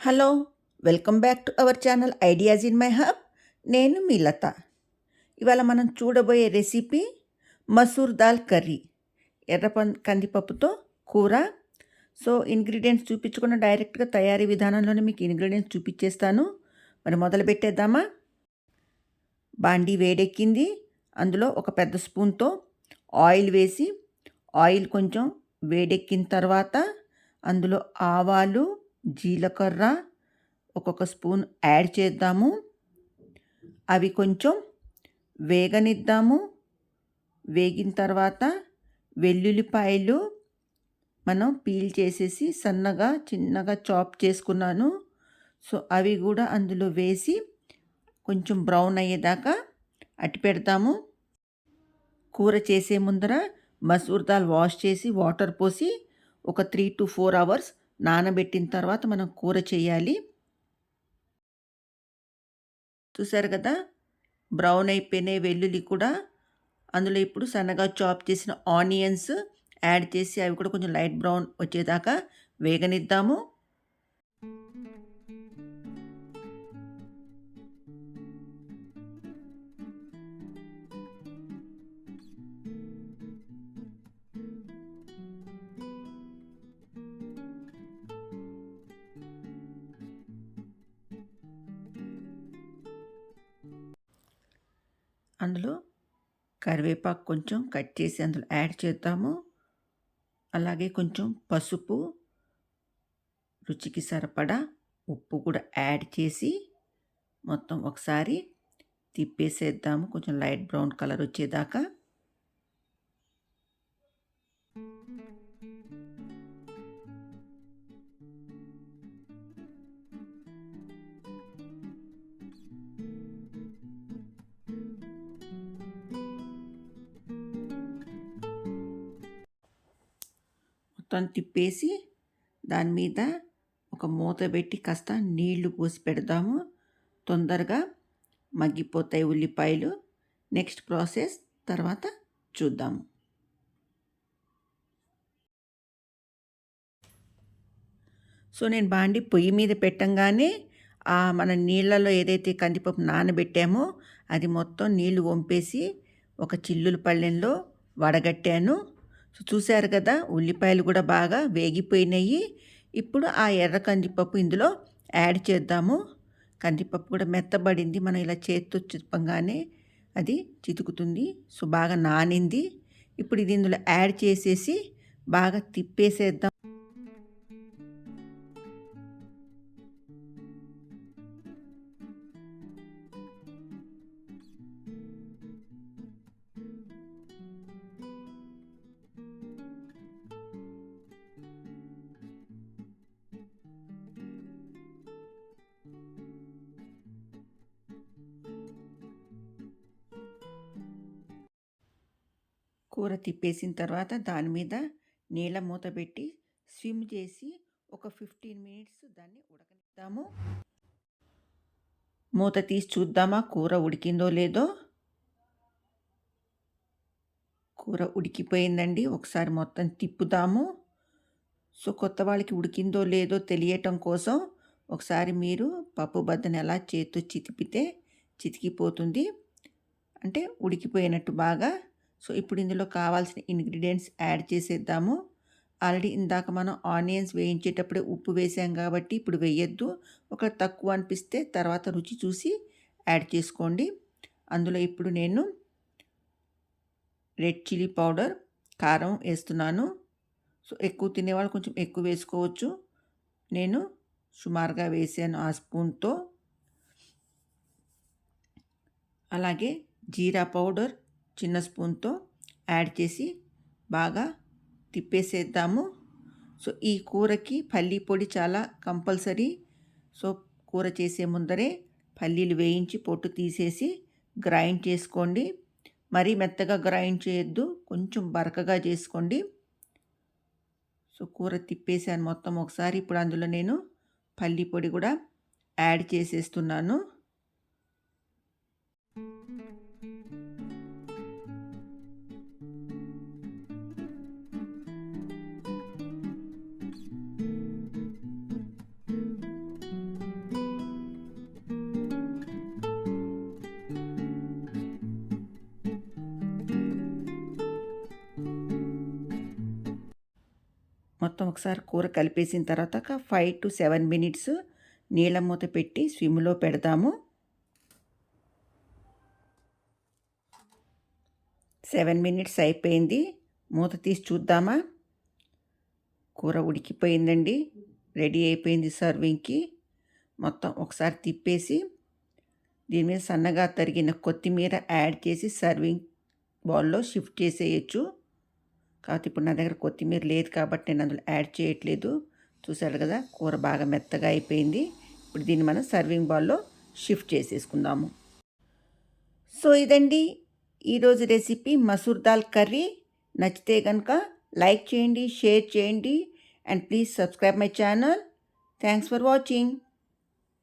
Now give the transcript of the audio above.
Hello welcome back to our channel ideas in my hub. నేను మీ లత. ఇవాళ మనం చూడబోయే రెసిపీ మసూర్ దాల్ కర్రీ. ఎర్ర పం కందిపప్పుతో కూర. సో ఇంగ్రీడియంట్స్ చూపించకుండా డైరెక్ట్గా తయారీ విధానంలోనే మీకు ఇంగ్రీడియంట్స్ చూపించేస్తాను. మరి మొదలు పెట్టేద్దామా? బాండీ వేడెక్కింది. అందులో ఒక పెద్ద స్పూన్తో ఆయిల్ వేసి ఆయిల్ కొంచెం వేడెక్కిన తర్వాత అందులో ఆవాలు జీలకర్ర ఒక్కొక్క స్పూన్ యాడ్ చేద్దాము. అవి కొంచెం వేగనిద్దాము. వేగిన తర్వాత వెల్లుల్లిపాయలు మనం పీల్ చేసేసి సన్నగా చిన్నగా చాప్ చేసుకున్నాను. సో అవి కూడా అందులో వేసి కొంచెం బ్రౌన్ అయ్యేదాకా అట్టి పెడతాము. కూర చేసే ముందర మసూర్ దాల్ వాష్ చేసి వాటర్ పోసి ఒక త్రీ టు ఫోర్ అవర్స్ నానబెట్టిన తర్వాత మనం కూర చేయాలి. చూసారు కదా? బ్రౌన్ అయిపోయిన వెల్లుల్లి కూడా అందులో ఇప్పుడు సన్నగా చాప్ చేసిన ఆనియన్స్ యాడ్ చేసి అవి కూడా కొంచెం లైట్ బ్రౌన్ వచ్చేదాకా వేగనిద్దాము. అందులో కరివేపాకు కొంచెం కట్ చేసి అందులో యాడ్ చేద్దాము. అలాగే కొంచెం పసుపు రుచికి సరిపడా ఉప్పు కూడా యాడ్ చేసి మొత్తం ఒకసారి తిప్పేసేద్దాము. కొంచెం లైట్ బ్రౌన్ కలర్ వచ్చేదాకా. మొత్తం తిప్పేసి దాని మీద ఒక మూత పెట్టి కాస్త నీళ్ళు పోసి పెడదాము. తొందరగా మగ్గిపోతాయి ఉల్లిపాయలు. నెక్స్ట్ ప్రాసెస్ తర్వాత చూద్దాము. సో నేను బాండి పొయ్యి మీద పెట్టంగానే మన నీళ్ళలో ఏదైతే కందిపప్పు నానబెట్టామో అది మొత్తం నీళ్ళు వంపేసి ఒక చిల్లుల పళ్ళెంలో వడగట్టాను. సో చూశారు కదా ఉల్లిపాయలు కూడా బాగా వేగిపోయినాయి. ఇప్పుడు ఆ ఎర్ర కందిపప్పు ఇందులో యాడ్ చేద్దాము. కందిపప్పు కూడా మెత్తబడింది. మనం ఇలా చేత్తో చెప్పంగానే అది చితుకుతుంది. సో బాగా నానింది. ఇప్పుడు ఇది ఇందులో యాడ్ చేసేసి బాగా తిప్పేసేద్దాం. కూర తిప్పేసిన తర్వాత దాని మీద నీళ్ళ మూత పెట్టి స్విమ్ చేసి ఒక ఫిఫ్టీన్ మినిట్స్ దాన్ని ఉడకనిద్దాము. మూత తీసి చూద్దామా కూర ఉడికిందో లేదో? కూర ఉడికిపోయిందండి. ఒకసారి మొత్తం తిప్పుదాము. సో కొత్త వాళ్ళకి ఉడికిందో లేదో తెలియటం కోసం ఒకసారి మీరు పప్పు బద్దను ఎలా చేతితో చితిపితే చితికిపోతుంది. అంటే ఉడికిపోయినట్టు బాగా సో ఇప్పుడు ఇందులో కావాల్సిన ఇంగ్రీడియంట్స్ యాడ్ చేసేద్దాము. ఆల్రెడీ ఇందాక మనం ఆనియన్స్ వేయించేటప్పుడే ఉప్పు వేసాం కాబట్టి ఇప్పుడు వేయద్దు. ఒక తక్కువ అనిపిస్తే తర్వాత రుచి చూసి యాడ్ చేసుకోండి. అందులో ఇప్పుడు నేను రెడ్ చిల్లీ పౌడర్ కారం వేస్తున్నాను. సో ఎక్కువ తినేవాళ్ళు కొంచెం ఎక్కువ వేసుకోవచ్చు. నేను సుమారుగా వేసాను ఆ స్పూన్తో. అలాగే జీరా పౌడర్ చిన్న స్పూన్తో యాడ్ చేసి బాగా తిప్పేసేద్దాము. సో ఈ కూరకి పల్లీ పొడి చాలా కంపల్సరీ. సో కూర చేసే ముందరే పల్లీలు వేయించి పొట్టు తీసేసి గ్రైండ్ చేసుకోండి. మరీ మెత్తగా గ్రైండ్ చేయొద్దు కొంచెం బరకగా చేసుకోండి. సో కూర తిప్పేసాను మొత్తం ఒకసారి. ఇప్పుడు అందులో నేను పల్లి పొడి కూడా యాడ్ చేసేస్తున్నాను. మొత్తం ఒకసారి కూర కలిపేసిన తర్వాత ఒక ఫైవ్ టు సెవెన్ మినిట్స్ నీళ్ళ మూత పెట్టి స్విమ్లో పెడదాము సెవెన్ మినిట్స్ అయిపోయింది. మూత తీసి చూద్దామా? కూర ఉడికిపోయిందండి. రెడీ అయిపోయింది సర్వింగ్కి మొత్తం ఒకసారి తిప్పేసి దీని మీద సన్నగా తరిగిన కొత్తిమీర యాడ్ చేసి సర్వింగ్ బౌల్లో షిఫ్ట్ చేసేయచ్చు. కాకపోతే ఇప్పుడు నా దగ్గర కొత్తిమీర లేదు కాబట్టి నేను అందులో యాడ్ చేయట్లేదు. చూసారు కదా కూర బాగా మెత్తగా అయిపోయింది. ఇప్పుడు దీన్ని మనం సర్వింగ్ బౌల్లో షిఫ్ట్ చేసేసుకుందాము. సో ఇదండి ఈరోజు రెసిపీ మసూర్ దాల్ కర్రీ. నచ్చితే కనుక లైక్ చేయండి షేర్ చేయండి. And please subscribe my channel thanks for watching